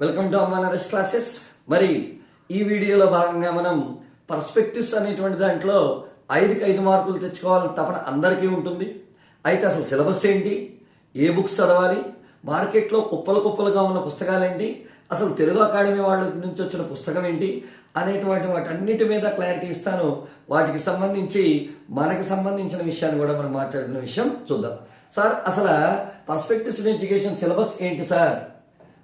Welcome to అమ్మా Naresh classes మరి ఈ వీడియోలో భాగంగా మనం పర్స్పెక్టివ్స్ అనేటువంటి దాంట్లో ఐదుకి ఐదు మార్కులు తెచ్చుకోవాలని తపన అందరికీ ఉంటుంది. అయితే అసలు సిలబస్ ఏంటి? ఏ బుక్స్ చదవాలి? మార్కెట్లో కుప్పలు కుప్పలుగా ఉన్న పుస్తకాలు ఏంటి అసలు తెలుగు అకాడమీ వాళ్ళ నుంచి వచ్చిన పుస్తకం ఏంటి? అనేటువంటి వాటన్నిటి మీద క్లారిటీ ఇస్తాను. వాటికి సంబంధించి మనకి సంబంధించిన విషయాన్ని కూడా మనం మాట్లాడుకున్న విషయం చూద్దాం. సార్ అసలు పర్స్పెక్టివ్స్ ఇన్ ఎడ్యుకేషన్ సిలబస్ ఏంటి సార్?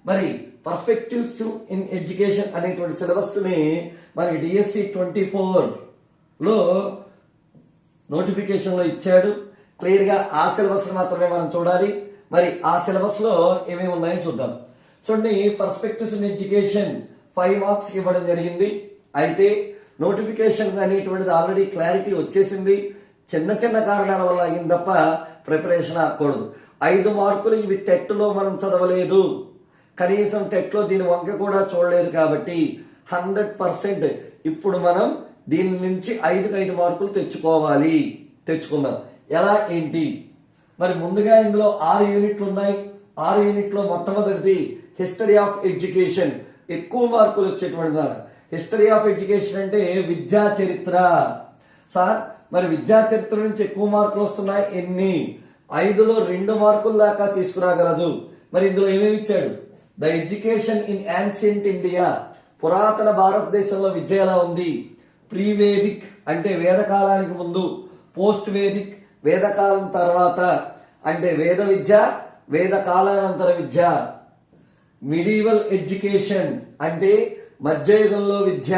మరి పర్స్పెక్టివ్స్ ఇన్ ఎడ్యుకేషన్ అనేటువంటి సిలబస్ని మనకి డిఎస్సి ట్వంటీ ఫోర్లో నోటిఫికేషన్లో ఇచ్చాడు. క్లియర్గా ఆ సిలబస్ మాత్రమే మనం చూడాలి. మరి ఆ సిలబస్లో ఏమేమి ఉన్నాయో చూద్దాం. చూడండి perspectives in education five marks ఇవ్వడం జరిగింది. అయితే నోటిఫికేషన్ అనేటువంటిది ఆల్రెడీ క్లారిటీ వచ్చేసింది. చిన్న చిన్న కారణాల వల్ల అయింది తప్ప ప్రిపరేషన్ ఆకూడదు ఐదు మార్కులు ఇవి టెట్లో మనం చదవలేదు. కనీసం టెట్లో దీని వంక కూడా చూడలేదు కాబట్టి హండ్రెడ్ పర్సెంట్ ఇప్పుడు మనం దీని నుంచి ఐదుకు ఐదు మార్కులు తెచ్చుకోవాలి. తెచ్చుకుందాం ఎలా ఏంటి? మరి ముందుగా ఇందులో ఆరు యూనిట్లు ఉన్నాయి. ఆరు యూనిట్లో మొట్టమొదటిది హిస్టరీ ఆఫ్ ఎడ్యుకేషన్. ఎక్కువ మార్కులు వచ్చేటువంటి దాని హిస్టరీ ఆఫ్ ఎడ్యుకేషన్ అంటే విద్యా చరిత్ర. సార్ మరి విద్యా చరిత్ర నుంచి ఎక్కువ మార్కులు వస్తున్నాయి. ఎన్ని? ఐదులో రెండు మార్కుల దాకా తీసుకురాగలదు. మరి ఇందులో ఏమేమి ఇచ్చాడు? The education in ancient India పురాతన భారతదేశంలో విద్య ఎలా ఉంది? ప్రీ వేదిక్ అంటే వేదకాలానికి ముందు పోస్ట్ వేదిక్ వేదకాలం తర్వాత అంటే వేద విద్య వేద కాలానంతర విద్య. మిడీవల్ ఎడ్యుకేషన్ అంటే మధ్యయుగంలో విద్య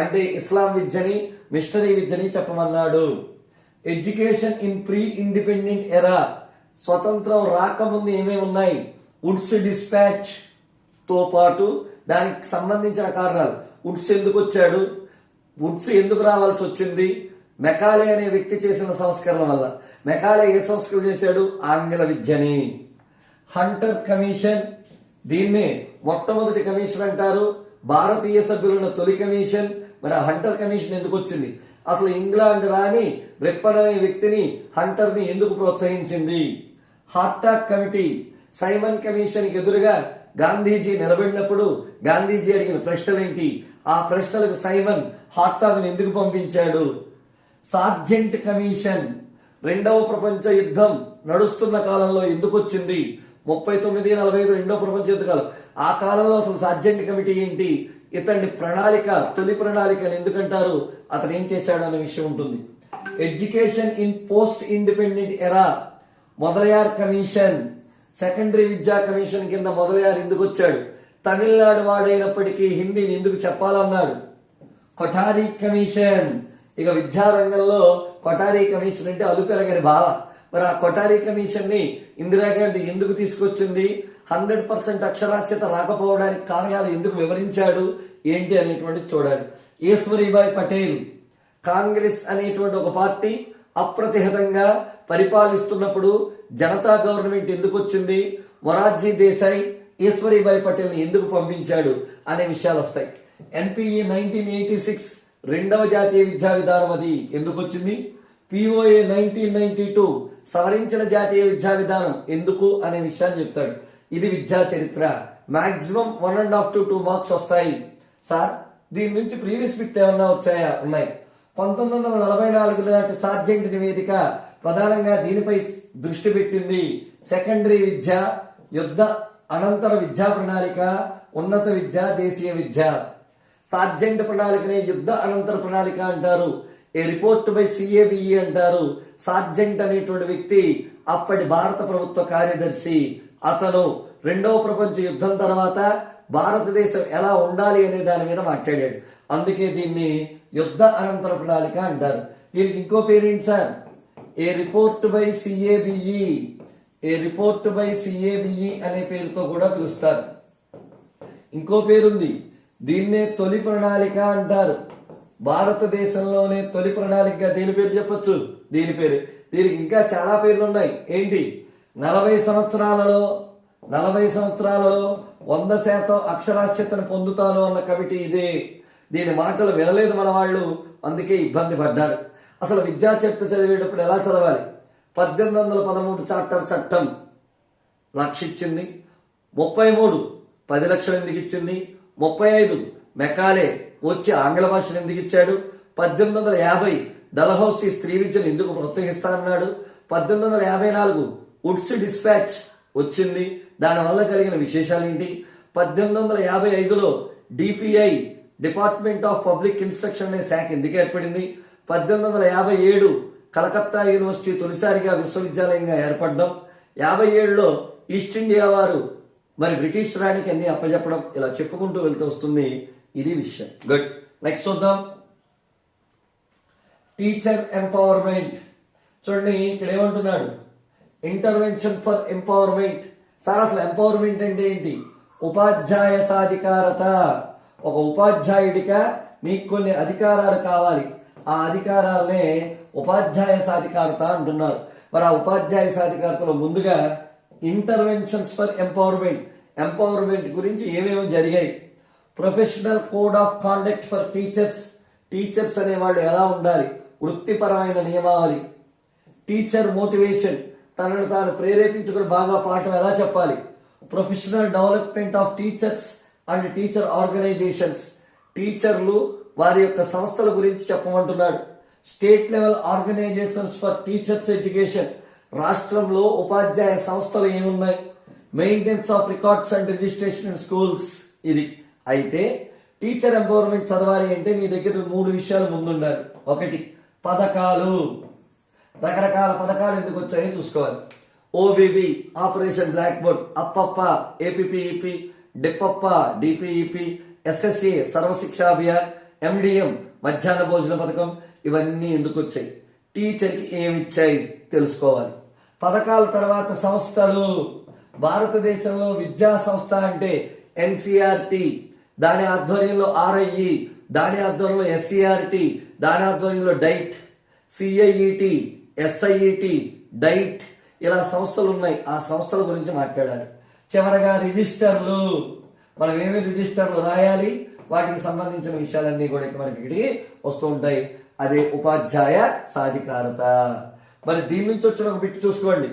అంటే ఇస్లాం విద్యని మిషనరీ విద్యని చెప్పమన్నాడు. ఎడ్యుకేషన్ ఇన్ ప్రీ ఇండిపెండెంట్ ఎరా స్వతంత్రం రాకముందు ఏమేమి ఉన్నాయి వుడ్స్ డిస్పాచ్తో పాటు దానికి సంబంధించిన కారణాలు. వుడ్స్ ఎందుకు వచ్చాడు? వుడ్స్ ఎందుకు రావాల్సి వచ్చింది? మెకాలే అనే వ్యక్తి చేసిన సంస్కరణ వల్ల. మెకాలే ఏ సంస్కరణ చేశాడు? ఆంగ్ల విద్యని. హంటర్ కమిషన్ దీన్ని మొట్టమొదటి కమిషన్ అంటారు. భారతీయ సభ్యులున్న తొలి కమిషన్. మరి ఆ హంటర్ కమిషన్ ఎందుకు వచ్చింది? అసలు ఇంగ్లాండ్ రాని బ్రిప్పన్ అనే వ్యక్తిని హంటర్ని ఎందుకు ప్రోత్సహించింది? హార్టాక్ కమిటీ సైమన్ కమిషన్కి ఎదురుగా గాంధీజీ నిలబడినప్పుడు గాంధీజీ అడిగిన ప్రశ్నలేంటి? ఆ ప్రశ్నలకు సైమన్ హార్టాక్ ఎందుకు పంపించాడు? సార్జెంట్ కమిషన్ రెండవ ప్రపంచ యుద్ధం నడుస్తున్న కాలంలో ఎందుకు వచ్చింది? ముప్పై తొమ్మిది నలభై ఐదు రెండవ ప్రపంచ యుద్ధ కాలం. ఆ కాలంలో అసలు సార్జెంట్ కమిటీ ఏంటి? ఇతని ప్రణాళిక తొలి ప్రణాళిక అని ఎందుకంటారు? అతను ఏం చేశాడు అనే విషయం ఉంటుంది. Education in post independent era Mudaliar commission. Secondary విద్యా కమిషన్ కింద మొదలయ్యారు ఎందుకు వచ్చాడు తమిళనాడు వాడైనప్పటికీ హిందీని ఎందుకు చెప్పాలన్నాడు? కొఠారి కమిషన్. ఇక విద్యారంగంలో కొఠారి కమిషన్ అంటే అలుపెరగని భావ మరి ఆ కొఠారి కమిషన్ని ఇందిరాగాంధీ ఎందుకు తీసుకొచ్చింది? హండ్రెడ్ పర్సెంట్ అక్షరాస్యత రాకపోవడానికి కారణాలు ఎందుకు వివరించాడు? ఏంటి అనేటువంటి చూడాలి. ఈశ్వరీబాయి పటేల్. కాంగ్రెస్ అనేటువంటి ఒక పార్టీ అప్రతిహతంగా పరిపాలిస్తున్నప్పుడు జనతా గవర్నమెంట్ ఎందుకు వచ్చింది? మొరార్జీ దేశాయ్ ఈశ్వరీభాయ్ పటేల్ని ఎందుకు పంపించాడు అనే విషయాలు వస్తాయి. ఎన్పిఈ నైన్టీన్ ఎయిటీ సిక్స్ రెండవ జాతీయ విద్యా విధానం అది ఎందుకు వచ్చింది? పిఓఏ నైన్టీన్ నైన్టీ టూ సవరించిన జాతీయ విద్యా విధానం ఎందుకు అనే విషయాన్ని చెప్తాడు. ఇది విద్యా చరిత్ర. Maximum one and half to two marks వస్తాయి. సార్ దీని నుంచి ప్రీవియస్ బిట్ ఏమన్నా వచ్చాయా? ఉన్నాయి. పంతొమ్మిది వందల నలభై నాలుగు నాటి సార్జెంట్ నివేదిక ప్రధానంగా దీనిపై దృష్టి పెట్టింది. సెకండరీ విద్య యుద్ధ అనంతర విద్యా ప్రణాళిక ఉన్నత విద్య దేశీయ విద్య. సార్జెంట్ ప్రణాళికనే యుద్ధ అనంతర ప్రణాళిక అంటారు. ఏ రిపోర్ట్ బై సిఏబిఈ అంటారు. సార్జెంట్ అనేటువంటి వ్యక్తి అప్పటి భారత ప్రభుత్వ కార్యదర్శి. అతను రెండవ ప్రపంచ యుద్ధం తర్వాత భారతదేశం ఎలా ఉండాలి అనే దాని మీద మాట్లాడాడు. అందుకే దీన్ని యుద్ధ అనంతర ప్రణాళిక అంటారు. దీనికి ఇంకో పేరేంటి sir? A report by CABE a report by CABE అనే పేరుతో కూడా పిలుస్తారు. ఇంకో పేరుంది. దీన్నే తొలి ప్రణాళిక అంటారు. భారతదేశంలోనే తొలి ప్రణాళికగా దీని పేరు చెప్పొచ్చు? దీని పేరు. దీనికి ఇంకా చాలా పేర్లు ఉన్నాయి ఏంటి? నలభై సంవత్సరాలలో నలభై సంవత్సరాలలో వంద శాతం అక్షరాస్యతను పొందుతాను అన్న కమిటీ ఇదే. దీని మాటలు వినలేదు మన వాళ్ళు. అందుకే ఇబ్బంది పడ్డారు. అసలు విద్యా చరిత్ర చదివేటప్పుడు ఎలా చదవాలి? పద్దెనిమిది వందల పదమూడు చార్టర్ చట్టం లక్షించింది ముప్పై మూడు పది లక్షలు ఎందుకు ఇచ్చింది? ముప్పై ఐదు మెకాలే వచ్చి ఆంగ్ల భాషను ఎందుకు ఇచ్చాడు? పద్దెనిమిది వందల యాభై డలహౌసీ స్త్రీ విద్యను ఎందుకు ప్రోత్సహిస్తానన్నాడు? పద్దెనిమిది వందల యాభై నాలుగు ఉడ్స్ డిస్పాచ్ వచ్చింది. దానివల్ల కలిగిన విశేషాలు ఏంటి పద్దెనిమిది వందల యాభై ఐదులో DPI department of public instruction అనే శాఖ ఎందుకు ఏర్పడింది. పద్దెనిమిది వందల యాభై ఏడు కలకత్తా యూనివర్సిటీ తొలిసారిగా విశ్వవిద్యాలయంగా ఏర్పడడం యాభై ఏడులో ఈస్ట్ ఇండియా వారు మరి బ్రిటిష్ రాణికి అన్ని అప్పచెప్పడం ఇలా చెప్పుకుంటూ వెళ్తూ వస్తుంది ఇది విషయం. గుడ్ నెక్స్ట్ చూద్దాం. టీచర్ ఎంపవర్మెంట్ చూడండి ఇక్కడ ఏమంటున్నాడు? ఇంటర్వెన్షన్ ఫర్ ఎంపవర్మెంట్ సార్ అసలు ఎంపవర్మెంట్ అంటే ఏంటి? ఉపాధ్యాయ సాధికారత. ఒక ఉపాధ్యాయుడిగా మీకు కొన్ని అధికారాలు కావాలి. ఆ అధికారాలనే ఉపాధ్యాయ సాధికారత అంటున్నారు. మరి ఆ ఉపాధ్యాయ సాధికారతలో ముందుగా ఇంటర్వెన్షన్స్ ఫర్ ఎంపవర్మెంట్ ఎంపవర్మెంట్ గురించి ఏమేమి జరిగాయి. Professional code of conduct for teachers teachers అనేవాళ్ళు ఎలా ఉండాలి? వృత్తిపరమైన నియమావళి. టీచర్ మోటివేషన్ తనను తాను ప్రేరేపించుకుని బాగా పాఠం ఎలా చెప్పాలి? Professional development of teachers and teacher organisations. టీచర్లు వారి యొక్క సంస్థల గురించి చెప్పమంటున్నాడు. State level organisations for teachers education. రాష్ట్రంలో ఉపాధ్యాయ సంస్థలు ఏమున్నాయి? Maintenance of records and registration schools ఇది. అయితే టీచర్ ఎంపవర్మెంట్ చదవాలి అంటే నీ దగ్గర మూడు విషయాలు ముందుండాలి ఒకటి పథకాలు. రకరకాల పథకాలు ఎందుకు వచ్చాయో చూసుకోవాలి. ఓబీబీ ఆపరేషన్ బ్లాక్ బోర్డ్ అప్పప్ప APPEP డిప్పప్ప DPEP SSC Sarvashiksha Abhiyan MDM మధ్యాహ్న భోజన పథకం ఇవన్నీ ఎందుకు వచ్చాయి టీచర్కి ఏమిచ్చాయి? తెలుసుకోవాలి. పథకాల తర్వాత సంస్థలు. భారతదేశంలో విద్యా సంస్థ అంటే ఎన్సిఆర్టి. దాని ఆధ్వర్యంలో ఆర్ఐఈ దాని ఆధ్వర్యంలో ఎస్సిఆర్టి దాని ఆధ్వర్యంలో డైట్ సిఐఈటి ఎస్ఐఈటి డైట్ ఇలా సంస్థలు ఉన్నాయి ఆ సంస్థల గురించి మాట్లాడాలి. చివరగా రిజిస్టర్లు. మనం ఏమేమి రిజిస్టర్లు రాయాలి? వాటికి సంబంధించిన విషయాలన్నీ కూడా మనకి ఇక్కడికి వస్తూ ఉంటాయి. అదే ఉపాధ్యాయ సాధికారత. మరి దీని నుంచి వచ్చిన ఒక బిట్టు చూసుకోండి.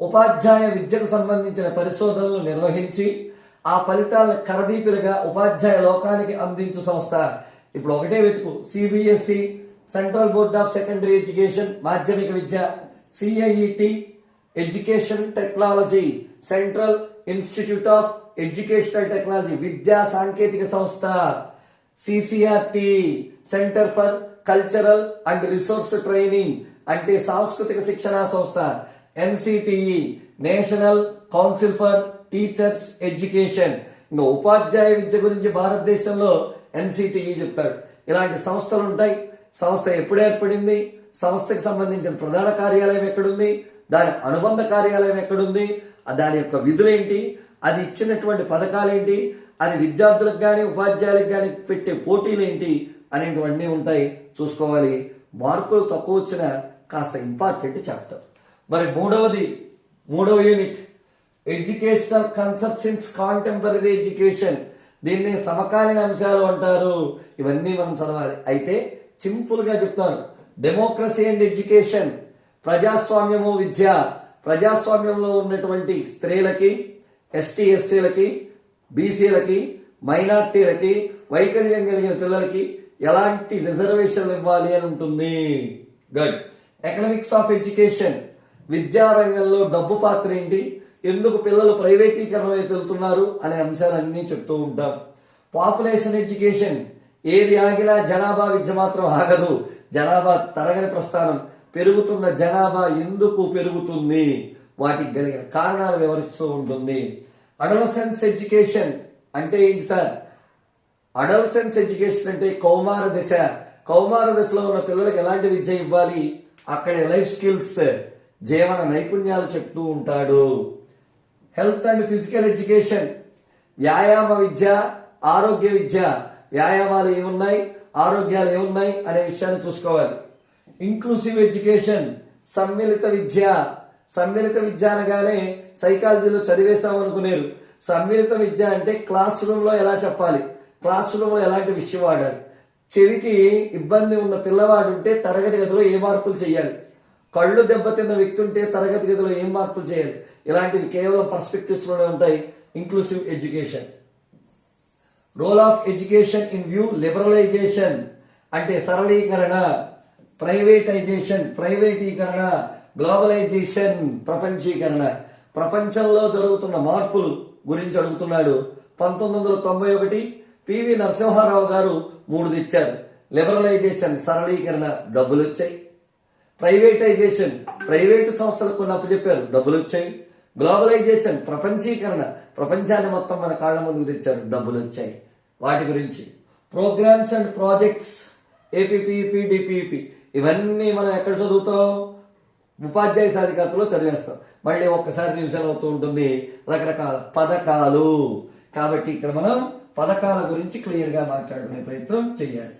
ఉపాధ్యాయ విద్యకు సంబంధించిన పరిశోధనలు నిర్వహించి ఆ ఫలితాలను కరదీపిలుగా ఉపాధ్యాయ లోకానికి అందించు సంస్థ. ఇప్పుడు ఒకటే వెతుకు. CBSE central board of secondary education మాధ్యమిక విద్య CIET education technology central institute of educational technology విద్యా సాంకేతిక సంస్థ CCRT centre for cultural and resource training అంటే సాంస్కృతిక శిక్షణా సంస్థ NCTE national council for teachers education ఇంకా ఉపాధ్యాయ విద్య గురించి భారతదేశంలో ఎన్సిటిఈ చెప్తాడు. ఇలాంటి సంస్థలు ఉంటాయి. సంస్థ ఎప్పుడు ఏర్పడింది? సంస్థకి సంబంధించిన ప్రధాన కార్యాలయం ఎక్కడుంది? దాని అనుబంధ కార్యాలయం ఎక్కడుంది? దాని యొక్క విధులేంటి? అది ఇచ్చినటువంటి పథకాలేంటి? అది విద్యార్థులకు కానీ ఉపాధ్యాయులకు కానీ పెట్టే పోటీలు ఏంటి అనేటువంటివి ఉంటాయి. చూసుకోవాలి. మార్కులు తక్కువ వచ్చిన కాస్త ఇంపార్టెంట్ చాప్టర్. మరి మూడవది మూడవ unit. Educational concepts in contemporary education. దీన్ని సమకాలీన అంశాలు అంటారు. ఇవన్నీ మనం చదవాలి. అయితే సింపుల్గా చెప్తాను. Democracy and education. ప్రజాస్వామ్యము విద్య ప్రజాస్వామ్యంలో ఉన్నటువంటి స్త్రీలకి ఎస్టీ ఎస్సీలకి బీసీలకి మైనార్టీలకి వైకల్యం కలిగిన పిల్లలకి ఎలాంటి రిజర్వేషన్లు ఇవ్వాలి అని ఉంటుంది. గుడ్ ఎకనామిక్స్ ఆఫ్ ఎడ్యుకేషన్ విద్యారంగంలో డబ్బు పాత్ర ఏంటి? ఎందుకు పిల్లలు ప్రైవేటీకరణ వైపు వెళ్తున్నారు? అనే అంశాలన్నీ చెప్తూ ఉంటాం. పాపులేషన్ ఎడ్యుకేషన్ ఏది ఆగినా జనాభా విద్య మాత్రం ఆగదు. జనాభా తరగని ప్రస్థానం. పెరుగుతున్న జనాభా ఎందుకు పెరుగుతుంది? వాటికి కలిగిన కారణాలు వివరిస్తూ ఉంటుంది. అడలసెన్స్ ఎడ్యుకేషన్ అంటే ఏంటి సార్? అడలసెన్స్ ఎడ్యుకేషన్ అంటే కౌమార దశ. కౌమార దశలో ఉన్న పిల్లలకు ఎలాంటి విద్య ఇవ్వాలి? అక్కడ లైఫ్ స్కిల్స్ జీవన నైపుణ్యాలు చెప్తూ ఉంటాడు. Health and physical education. వ్యాయామ విద్య ఆరోగ్య విద్య. వ్యాయామాలు ఏమున్నాయి? ఆరోగ్యాలు ఏమున్నాయి? అనే విషయాన్ని చూసుకోవాలి. ఇంక్లూసివ్ ఎడ్యుకేషన్ సమ్మిళిత విద్య. సమ్మిళిత విద్య అనగానే సైకాలజీలో చదివేశాం అనుకునేరు సమ్మిళిత విద్య అంటే క్లాస్ రూమ్లో ఎలా చెప్పాలి? క్లాస్ రూమ్లో ఎలాంటి విషయం వాడాలి? చెవికి ఇబ్బంది ఉన్న పిల్లవాడు ఉంటే తరగతి గదిలో ఏ మార్పులు చేయాలి కళ్ళు దెబ్బతిన్న వ్యక్తి ఉంటే తరగతి గదిలో ఏం మార్పులు చేయాలి ఇలాంటివి కేవలం పర్స్పెక్టివ్స్లోనే ఉంటాయి. Inclusive education role of education in view liberalisation అంటే సరళీకరణ. ప్రైవేటైజేషన్ ప్రైవేటీకరణ గ్లోబలైజేషన్ ప్రపంచీకరణ. ప్రపంచంలో జరుగుతున్న మార్పులు గురించి అడుగుతున్నాడు. పంతొమ్మిది వందల తొంభై ఒకటి పివి నరసింహారావు గారు మూడు తెచ్చారు లిబరలైజేషన్ సరళీకరణ డబ్బులు వచ్చాయి ప్రైవేటైజేషన్ ప్రైవేటు సంస్థలకు కొన్ని అప్పచెప్పారు డబ్బులు వచ్చాయి గ్లోబలైజేషన్ ప్రపంచీకరణ ప్రపంచాన్ని మొత్తం మన కాళ్ళ ముందుకు తెచ్చారు. డబ్బులు వచ్చాయి వాటి గురించి. Programmes and projects APPP DPP ఇవన్నీ మనం ఎక్కడ చదువుతాం? ఉపాధ్యాయ సాధికారతలో చదివేస్తాం. మళ్ళీ ఒక్కసారి రివిజన్ అవుతూ ఉంటుంది. రకరకాల పథకాలు. కాబట్టి ఇక్కడ మనం పథకాల గురించి క్లియర్గా మాట్లాడుకునే ప్రయత్నం చేయాలి.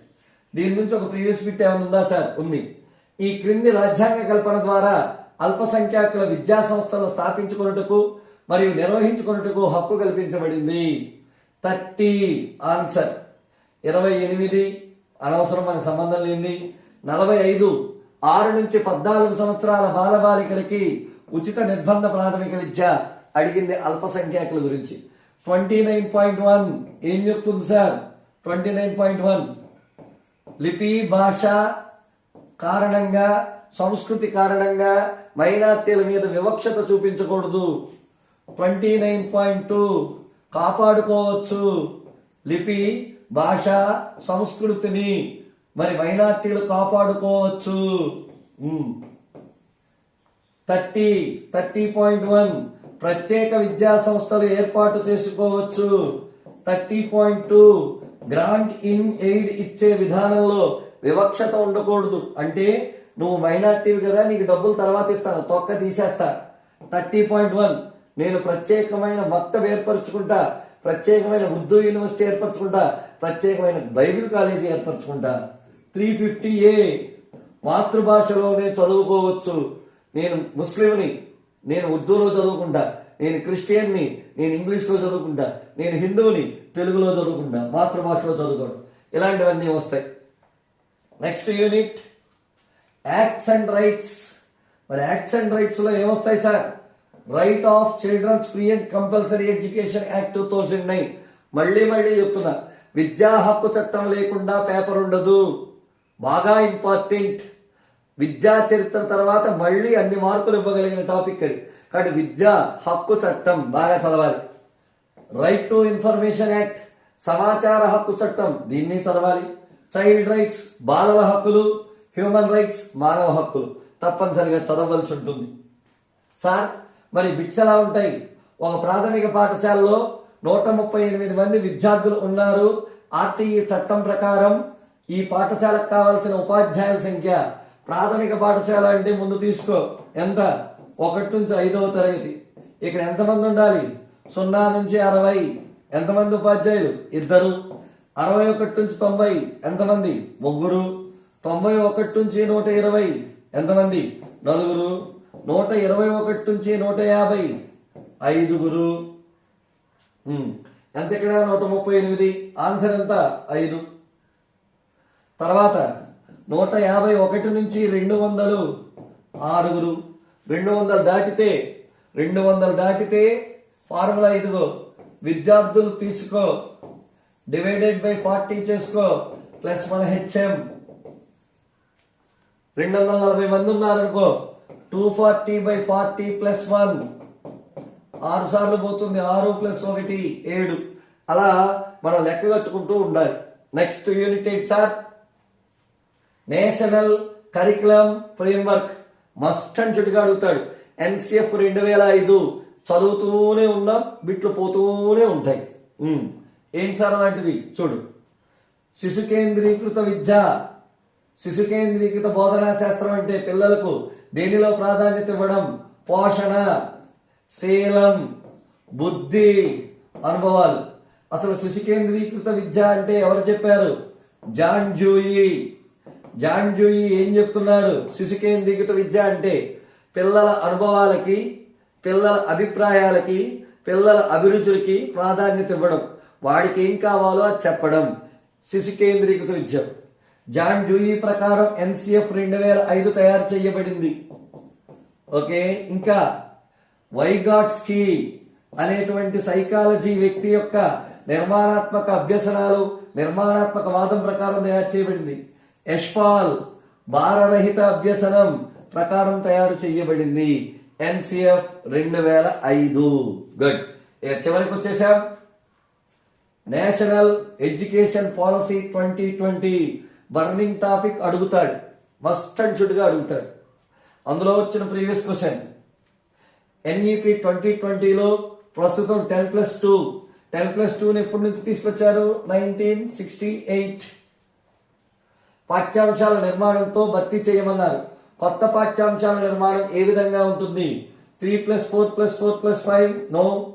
దీని నుంచి ఒక ప్రీవియస్ బిట్ ఏమైనా ఉందా సార్? ఉంది. ఈ క్రింది రాజ్యాంగ కల్పన ద్వారా అల్పసంఖ్యాకుల విద్యా సంస్థలను స్థాపించుకున్నట్టుకు మరియు నిర్వహించుకున్నట్టుకు హక్కు కల్పించబడింది. Thirty answer. ఇరవై ఎనిమిది అనవసరం సంబంధం లేని నలభై ఐదు ఆరు నుంచి పద్నాలుగు సంవత్సరాల బాలబాలికలకి ఉచిత నిర్బంధ ప్రాథమిక విద్య అడిగింది అల్పసంఖ్యాకుల గురించి. ట్వంటీ నైన్ పాయింట్ వన్ ఏం చెప్తుంది sir? Twenty nine point one. లిపి భాష కారణంగా సంస్కృతి కారణంగా మైనార్టీల మీద వివక్షత చూపించకూడదు. ట్వంటీ నైన్ పాయింట్ టూ కాపాడుకోవచ్చు. లిపి భాష సంస్కృతిని మరి మైనార్టీలు కాపాడుకోవచ్చు. Thirty thirty point one. ప్రత్యేక విద్యా సంస్థలు ఏర్పాటు చేసుకోవచ్చు. Thirty point two. Grant in aid ఇచ్చే విధానంలో వివక్షత ఉండకూడదు. అంటే నువ్వు మైనార్టీవి కదా నీకు డబ్బులు తర్వాత ఇస్తాను తొక్క తీసేస్తా. Thirty point one. నేను ప్రత్యేకమైన వక్తం ఏర్పరచుకుంటా ప్రత్యేకమైన ఉర్దూ యూనివర్సిటీ ఏర్పరచుకుంటా ప్రత్యేకమైన బైబిల్ కాలేజీ ఏర్పరచుకుంటా. త్రీ ఫిఫ్టీ ఏ మాతృభాషలోనే చదువుకోవచ్చు. నేను ముస్లింని నేను ఉర్దూలో చదువుకుంటా నేను క్రిస్టియన్ని నేను ఇంగ్లీష్లో చదువుకుంటా నేను హిందువుని తెలుగులో చదువుకుంటా మాతృభాషలో చదువుకోవడం. ఇలాంటివన్నీ వస్తాయి. Next unit acts and rights. మరి యాక్ట్స్ అండ్ రైట్స్లో ఏమొస్తాయి sir? Right of children's free and compulsory education act two thousand nine. మళ్ళీ మళ్ళీ చెప్తున్నా. విద్యా హక్కు చట్టం లేకుండా పేపర్ ఉండదు. బాగా ఇంపార్టెంట్. విద్యా చరిత్ర తర్వాత మళ్ళీ అన్ని మార్కులు ఇవ్వగలిగిన టాపిక్ అది. కాబట్టి విద్యా హక్కు చట్టం బాగా చదవాలి. రైట్ టు ఇన్ఫర్మేషన్ యాక్ట్ సమాచార హక్కు చట్టం దీన్ని చదవాలి. చైల్డ్ రైట్స్ బాలల హక్కులు హ్యూమన్ రైట్స్ మానవ హక్కులు తప్పనిసరిగా చదవలసి ఉంటుంది. సార్ మరి బిట్స్ ఎలా ఉంటాయి? ఒక ప్రాథమిక పాఠశాలలో నూట ముప్పై ఎనిమిది మంది విద్యార్థులు ఉన్నారు. ఆర్టీఈ చట్టం ప్రకారం ఈ పాఠశాలకు కావాల్సిన ఉపాధ్యాయుల సంఖ్య ప్రాథమిక పాఠశాల అంటే ముందు తీసుకో. ఎంత? ఒకటి నుంచి ఐదవ తరగతి. ఇక్కడ ఎంతమంది ఉండాలి? సున్నా నుంచి అరవై. ఎంతమంది ఉపాధ్యాయులు? ఇద్దరు. అరవై ఒకటి నుంచి తొంభై. ఎంతమంది? ముగ్గురు. తొంభై ఒకటి నుంచి నూట ఇరవై. ఎంతమంది? నలుగురు. నూట ఇరవై ఒకటి నుంచి నూట యాభై. ఐదుగురు. ఎంత ఇక్కడ? నూట ముప్పై ఎనిమిది. ఆన్సర్ ఎంత? ఐదు. తర్వాత నూట యాభై ఒకటి నుంచి రెండు వందలు ఆరుగురు రెండు వందలు దాటితే రెండు వందలు దాటితే ఫార్ములా ఇదిగో విద్యార్థులు తీసుకో డివైడెడ్ బై ఫార్టీ చేసుకో ప్లస్ మన హెచ్ఎం. రెండు వందల నలభై మంది ఉన్నారనుకో two forty by forty plus one. ఆరు సార్లు పోతుంది ఆరు ప్లస్ ఒకటి ఏడు. అలా మనం లెక్క కట్టుకుంటూ ఉండాలి. Next unit eight sir? National curriculum framework must అని చుట్టుగా అడుగుతాడు. ఎన్సిఎఫ్ రెండు వేల ఐదు చదువుతూనే ఉన్నాం బిట్లు పోతూనే ఉంటాయి. ఏం ఏంటి సార్ అలాంటిది? చూడు. శిశు కేంద్రీకృత విద్య. శిశు కేంద్రీకృత బోధనా శాస్త్రం అంటే పిల్లలకు దేనిలో ప్రాధాన్యత ఇవ్వడం? పోషణ శీలం బుద్ధి అనుభవాలు. అసలు శిశు కేంద్రీకృత విద్య అంటే ఎవరు చెప్పారు? జాన్ జూయి జాన్ జూయి ఏం చెప్తున్నాడు? శిశు కేంద్రీకృత విద్య అంటే పిల్లల అనుభవాలకి పిల్లల అభిప్రాయాలకి పిల్లల అభిరుచులకి ప్రాధాన్యత ఇవ్వడం. వాడికి ఏం కావాలో అది చెప్పడం. శిశు కేంద్రీకృత విద్య. జాన్ జూయి ప్రకారం ఎన్సిఎఫ్ రెండు వేల ఐదు తయారు చేయబడింది. ఓకే? ఇంకా వైగాట్స్కి అనేటువంటి సైకాలజీ వ్యక్తి యొక్క నిర్మాణాత్మక అభ్యసనాలు నిర్మాణాత్మక వాదం ప్రకారం తయారు చేయబడింది. యశ్పాల్ భారరహిత అభ్యసనం ప్రకారం తయారు చేయబడింది ఎన్సిఎఫ్ రెండు వేల ఐదు. గుడ్ ఇక చివరికి వచ్చేసాం. National education policy twenty twenty. Burning topic అడుగుతాడు. మస్ట్ అండ్ షుడ్గా అడుగుతాడు. అందులో వచ్చిన ప్రీవియస్ క్వశ్చన్. ఎన్ఈపి ట్వంటీ ట్వంటీలో ప్రస్తుతం ten plus two. Ten plus టూని ఎప్పటి నుంచి తీసుకొచ్చారు? Nineteen sixty eight. పాఠ్యాంశాల నిర్మాణంతో భర్తీ చేయమన్నారు. కొత్త పాఠ్యాంశాల నిర్మాణం ఏ విధంగా ఉంటుంది? Three plus four plus four plus five? No.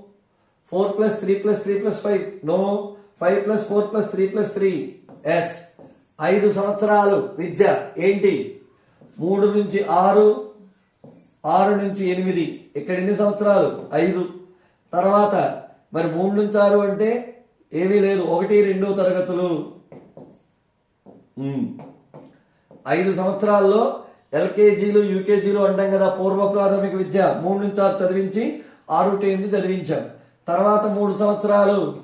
Four plus three plus three plus five? No. Five plus four plus three plus three? Yes. ఐదు సంవత్సరాలు. విద్య. ఏంటి? మూడు నుంచి ఆరు. ఆరు నుంచి ఎనిమిది. ఇక్కడ ఎన్ని సంవత్సరాలు? ఐదు. తర్వాత మరి మూడు నుంచి ఆరు అంటే ఏమీ లేదు. ఒకటి రెండు తరగతులు. ఐదు సంవత్సరాల్లో ఎల్కేజీలు యూకేజీలు అంటాం కదా పూర్వ ప్రాథమిక విద్య మూడు నుంచి ఆరు చదివించి ఆరు టు ఎనిమిది చదివించాం. తర్వాత మూడు సంవత్సరాలు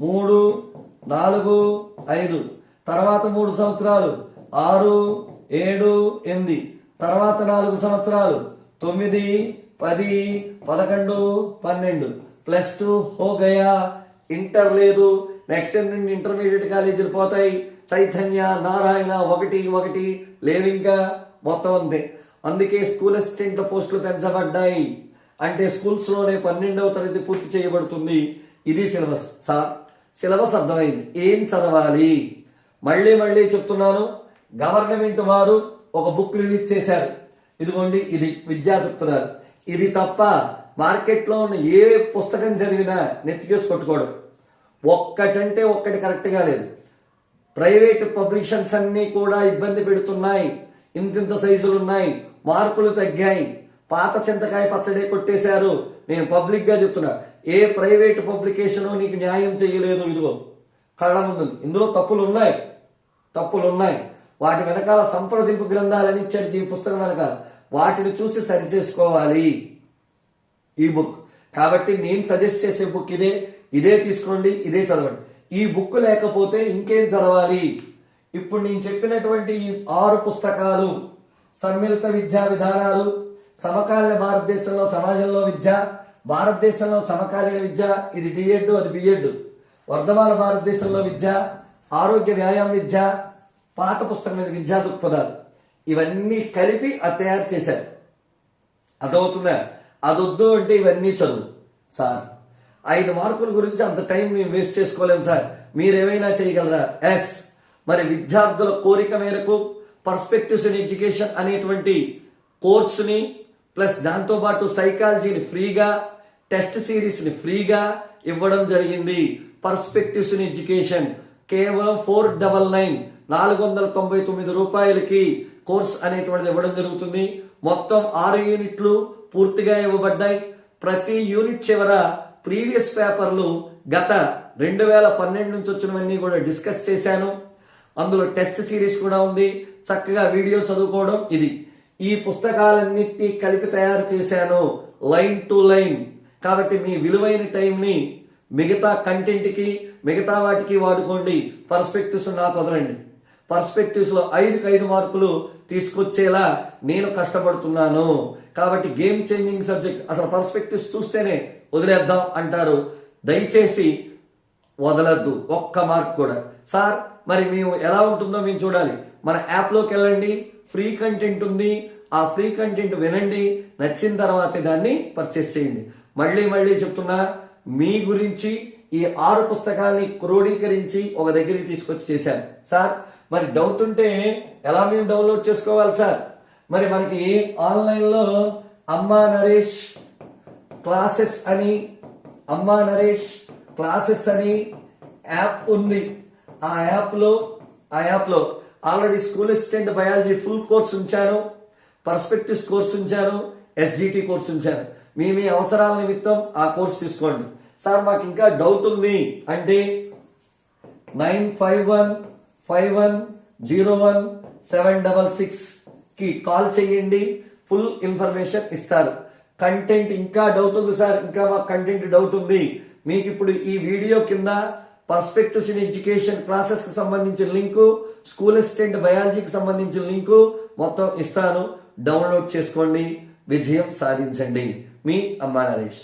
మూడు నాలుగు ఐదు. తర్వాత మూడు సంవత్సరాలు ఆరు ఏడు ఎనిమిది. తర్వాత నాలుగు సంవత్సరాలు తొమ్మిది పది పదకొండు పన్నెండు. ప్లస్ టూ హో గయా. ఇంటర్ లేదు. నెక్స్ట్ ఇయర్ నుండి ఇంటర్మీడియట్ కాలేజీలు పోతాయి. చైతన్య నారాయణ ఒకటి ఒకటి లేదు ఇంకా మొత్తం అంతే. అందుకే స్కూల్ అసిస్టెంట్ల పోస్టులు పెంచబడ్డాయి. అంటే స్కూల్స్లోనే పన్నెండవ తరగతి పూర్తి చేయబడుతుంది. ఇది సిలబస్. సార్ సిలబస్ అర్థమైంది. ఏం చదవాలి? మళ్ళీ మళ్ళీ చెప్తున్నాను. గవర్నమెంట్ వారు ఒక బుక్ రిలీజ్ చేశారు. ఇదిగోండి ఇది విద్యా దృక్పథాలు. ఇది తప్ప మార్కెట్లో ఉన్న ఏ పుస్తకం చదివినా నెత్తికేసి కొట్టుకోవడం. ఒక్కటంటే ఒక్కటి కరెక్ట్గా లేదు. ప్రైవేట్ పబ్లిషన్స్ అన్నీ కూడా ఇబ్బంది పెడుతున్నాయి. ఇంతింత సైజులు ఉన్నాయి మార్కులు తగ్గాయి. పాత చింతకాయ పచ్చడే కొట్టేశారు. నేను పబ్లిక్గా చెప్తున్నా ఏ ప్రైవేట్ పబ్లికేషన్ నీకు న్యాయం చేయలేదు ఇదిగో. కళ్ళ ముందు ఇందులో తప్పులు ఉన్నాయి తప్పులు ఉన్నాయి వాటి వెనకాల సంప్రదింపు గ్రంథాలని ఇచ్చాడు ఈ పుస్తకం వెనకాల. వాటిని చూసి సరి చేసుకోవాలి ఈ బుక్. కాబట్టి నేను సజెస్ట్ చేసే బుక్ ఇదే. ఇదే తీసుకోండి ఇదే చదవండి. ఈ బుక్ లేకపోతే ఇంకేం చదవాలి? ఇప్పుడు నేను చెప్పినటువంటి ఈ ఆరు పుస్తకాలు సమ్మిళిత విద్యా విధానాలు సమకాలీన భారతదేశంలో సమాజంలో విద్య భారతదేశంలో సమకాలీన విద్య ఇది డిఎడ్ అది బిఎడ్. వర్ధమాన భారతదేశంలో విద్య ఆరోగ్య వ్యాయామ విద్య పాత పుస్తకమైన విద్యా దృక్పథాలు. ఇవన్నీ కలిపి అది తయారు చేశారు. అదవుతుందా అదొద్దు అంటే ఇవన్నీ చదువు. సార్ ఐదు మార్కుల గురించి అంత టైం మేము వేస్ట్ చేసుకోలేము సార్. మీరేమైనా చేయగలరా? ఎస్. మరి విద్యార్థుల కోరిక మేరకు పర్స్పెక్టివ్స్ ఇన్ ఎడ్యుకేషన్ అనేటువంటి కోర్సుని ప్లస్ దాంతోపాటు సైకాలజీని ఫ్రీగా టెస్ట్ సిరీస్ని ఫ్రీగా ఇవ్వడం జరిగింది. పర్స్పెక్టివ్స్ ఇన్ ఎడ్యుకేషన్ కేవలం ఫోర్ డబల్ నైన్ నాలుగు వందల తొంభై తొమ్మిది రూపాయలకి కోర్స్ అనేటువంటిది ఇవ్వడం జరుగుతుంది. మొత్తం ఆరు యూనిట్లు పూర్తిగా ఇవ్వబడ్డాయి. ప్రతి యూనిట్ చివర ప్రీవియస్ పేపర్లు గత రెండు వేల పన్నెండు నుంచి వచ్చినవన్నీ కూడా డిస్కస్ చేశాను. అందులో టెస్ట్ సిరీస్ కూడా ఉంది. చక్కగా వీడియో చదువుకోవడం ఇది. ఈ పుస్తకాలన్నిటి కలిపి తయారు చేశాను. Line to line. కాబట్టి మీ విలువైన టైంని మిగతా కంటెంట్కి మిగతా వాటికి వాడుకోండి. పర్స్పెక్టివ్స్ నాకు వదలండి. పర్స్పెక్టివ్స్లో ఐదుకి ఐదు మార్కులు తీసుకొచ్చేలా నేను కష్టపడుతున్నాను. కాబట్టి గేమ్ చేంజింగ్ సబ్జెక్ట్. అసలు పర్స్పెక్టివ్స్ చూస్తేనే వదిలేద్దాం అంటారు. దయచేసి వదలద్దు. ఒక్క మార్క్ కూడా. సార్ మరి మేము ఎలా ఉంటుందో మేము చూడాలి. మన యాప్లోకి వెళ్ళండి. ఫ్రీ కంటెంట్ ఉంది. ఆ ఫ్రీ కంటెంట్ వినండి. నచ్చిన తర్వాత దాన్ని పర్చేస్ చేయండి. మళ్ళీ మళ్ళీ చెప్తున్నా మీ గురించి ఈ ఆరు పుస్తకాల్ని క్రోడీకరించి ఒక దగ్గరికి తీసుకొచ్చి చేశాను. సార్ మరి డౌట్ ఉంటే ఎలా మేము డౌన్లోడ్ చేసుకోవాలి సార్? మరి మనకి ఆన్లైన్లో అమ్మా నరేష్ క్లాసెస్ అని అమ్మా నరేష్ క్లాసెస్ అని యాప్ ఉంది. ఆ యాప్లో ఆ యాప్లో already school assistant biology full course ఉంచాను పర్స్పెక్టివ్స్ కోర్స్ ఉంచాను ఎస్జిటి కోర్స్ ఉంచాను. మీ మీ అవసరాల నిమిత్తం ఆ కోర్స్ తీసుకోండి. సార్ మాకు ఇంకా డౌట్ ఉంది. అంటే nine five one five one zero one seven double సిక్స్కి కాల్ చేయండి. ఫుల్ ఇన్ఫర్మేషన్ ఇస్తారు. కంటెంట్ ఇంకా డౌట్ ఉంది సార్ ఇంకా మాకు కంటెంట్ డౌట్ ఉంది. మీకు ఇప్పుడు ఈ వీడియో కింద పర్స్పెక్టివ్స్ ఇన్ ఎడ్యుకేషన్ క్లాసెస్కి సంబంధించిన లింకు స్కూల్ అసిస్టెంట్ బయాలజీకి సంబంధించిన లింకు మొత్తం ఇస్తాను. డౌన్లోడ్ చేసుకోండి. విజయం సాధించండి. మీ అమ్మా నరేష్.